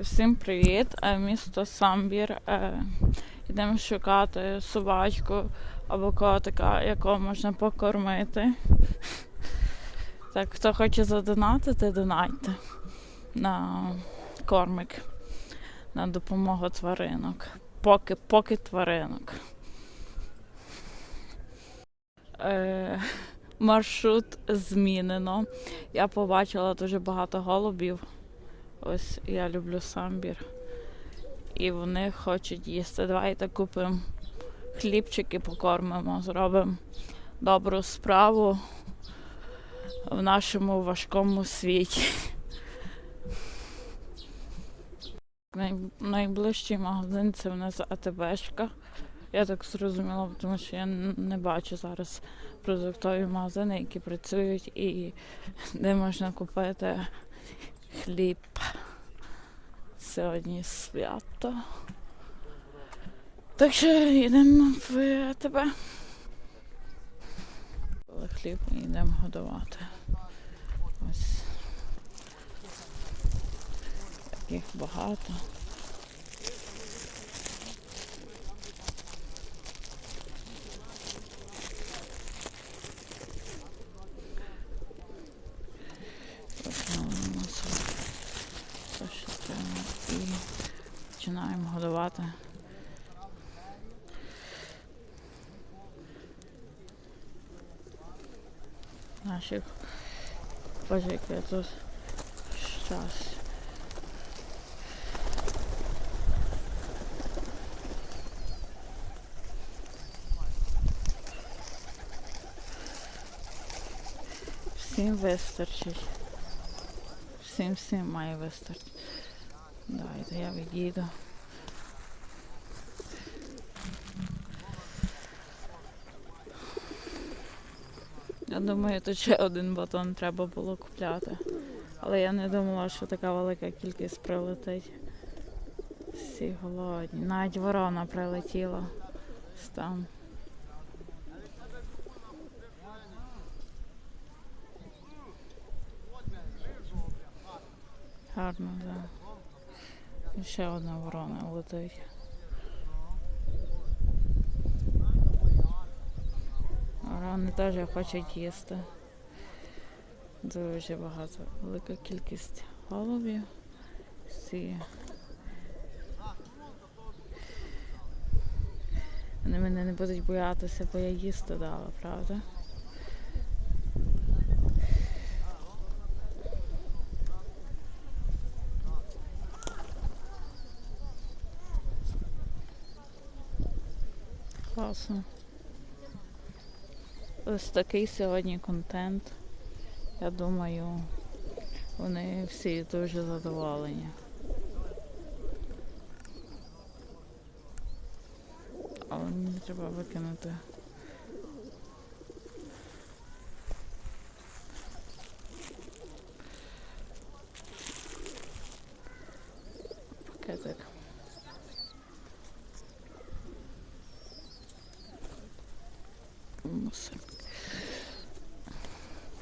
Всім привіт! Е, Місто Самбір. Е, Йдемо шукати собачку або котика, якого можна покормити. Так, хто хоче задонатити, донайте на кормик, на допомогу тваринок. Поки, поки тваринок. Е, маршрут змінено. Я побачила дуже багато голубів. Ось я люблю самбір. І вони хочуть їсти. Давайте купимо хлібчики, покормимо, зробимо добру справу в нашому важкому світі. Найближчий магазин це в нас АТБшка. Я так зрозуміла, тому що я не бачу зараз продуктові магазини, які працюють і де можна купити хліб. Сьогодні свято. Так що йдемо в тебе. Хліб і йдемо годувати. Ось. Таких багато. Поклали у нас все, що треба. І починаємо годувати. Наших яке тут щас. Всім вистачить. Всім всім має вистачити. Давайте я відійду. Я думаю, тут ще один батон треба було купляти. Але я не думала, що така велика кількість прилетить. Всі голодні. Навіть ворона прилетіла там. Гарно, так. Да. Ще одна ворона летить. Ворони теж хочуть їсти. Дуже багато, велика кількість голубів. Всі. Вони мене не будуть боятися, бо я їсти дала, правда? Класно. Ось такий сьогодні контент. Я думаю, вони всі дуже задоволені. Але мені треба викинути. Пакетик. Мусор.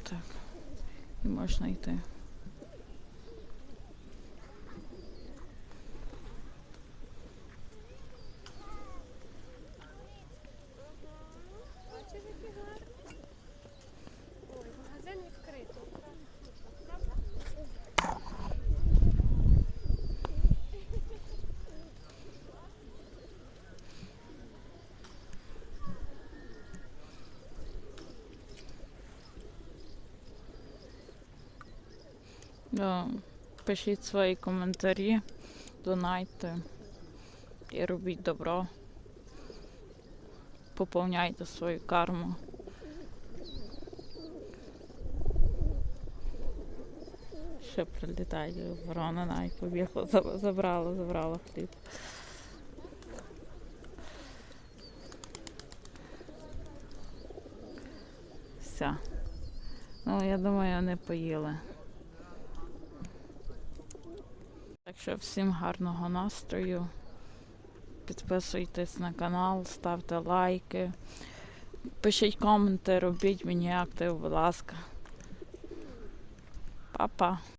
Так. І можна йти. Да. Пишіть свої коментарі, донайте і робіть добро. Поповняйте свою карму. Ще прилітає ворона навіть побігла, забрала, забрала хліб. Все. Ну, я думаю, вони поїли. Так всім гарного настрою. Підписуйтесь на канал, ставте лайки, пишіть коменти, робіть мені актив, будь ласка. Па-па.